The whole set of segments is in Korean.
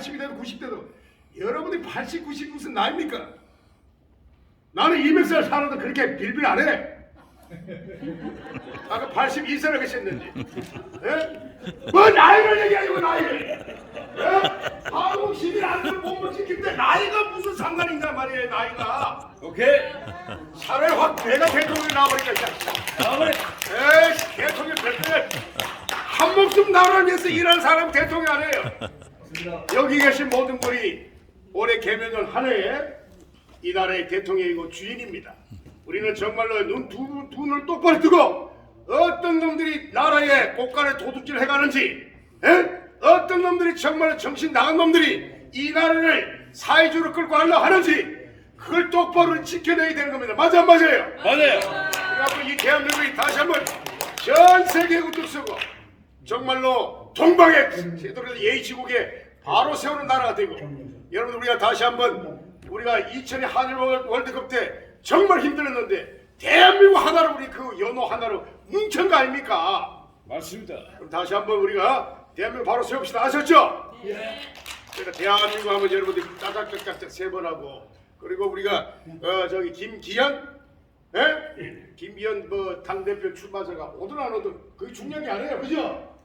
80이 돼도 90대도 여러분들이 80, 90 무슨 나이입니까? 나는 200살 살아도 그렇게 빌빌 안 해. 아까 82세를 계셨는데. 예? 뭐 나이를 얘기하냐고 나이를. 예? 한국 시민 안전을 못 지킬 때 나이가 무슨 상관이냐 말이에요 나이가. 오케이. 차라리 확 내가 대통령이 나와버리니까 나와버려. 에이 대통령 별도에 한 목숨 나라를 위해서 일하는 사람 대통령 아니에요 여기 계신 모든 분이 올해 개면은 한 해에 이 나라의 대통령이고 주인입니다 우리는 정말로 눈, 두, 두 눈을 똑바로 뜨고 어떤 놈들이 나라의 곳간에 도둑질 해가는지 에? 어떤 놈들이 정말로 정신 나간 놈들이 이 나라를 사회주의로 끌고 가려고 하는지 그걸 똑바로 지켜내야 되는 겁니다 맞아 안 맞아요? 맞아요. 그래갖고 이 대한민국이 다시 한번 전 세계에 우뚝 서고 정말로 동방의 제대로 예의지국에 바로 세우는 나라가 되고 여러분 우리가 다시 한번 우리가 2002 한일 월- 월드컵 때 정말 힘들었는데 대한민국 하나로 우리 그 연호 하나로 뭉친 거 아닙니까? 맞습니다. 그럼 다시 한번 우리가 대한민국 바로 세웁시다 아셨죠? 그러니까 대한민국 하면 여러분들 짜작짜작짜작 세번 하고 그리고 우리가 어 저기 김기현 예? 김기현 뭐 당 대표 출마자가 오든 안 오든 그게 중요한 게 아니에요 그죠?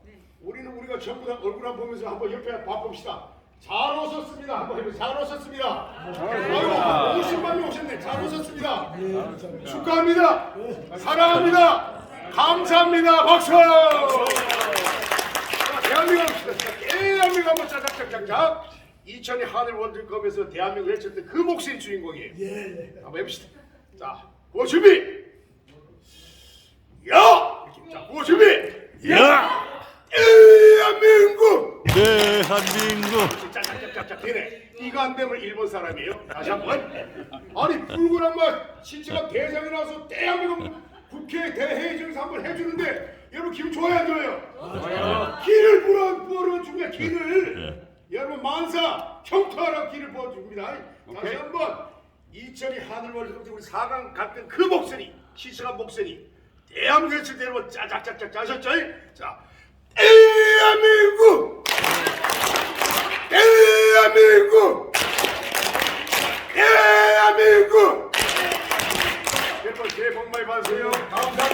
우리가 전부 다 얼굴 한번 보면서 한번 옆에 봐봅시다. 잘 오셨습니다. 한번 해보세요. 잘 오셨습니다. 아이고 50만 명 오셨네. 잘 오셨습니다. 축하합니다. 사랑합니다. 감사합니다. 박수! 자, 대한민국 대한민국 한번 짜작짜작짝 2002 하늘 월드컵에서 대한민국 외쳤던 그 목소리 주인공이에요. 한번 해봅시다. 자, 고 준비. 야, 이렇게 자, 고 준비. 야! 대한민국. 되네. 이거 안 되면 일본 사람이에요. 다시 한 번. 아니 붉은 악마 신체가 대장이 나서 대한민국 국회 대회의장에서 한번 해주는데 여러분 기분 좋아요 안 좋아요? 길을 부어 부어줍니다 길을. 여러분 만사 형통하라 길을 부어 줍니다. 다시 한번 2002 하늘 월드컵 때 우리 4강 갔던 그 목소리 시시한 목소리 대한민국 외칠 때 여러분 짜작짜작 짜셨죠? 자 대한민국! 대한민국! 여러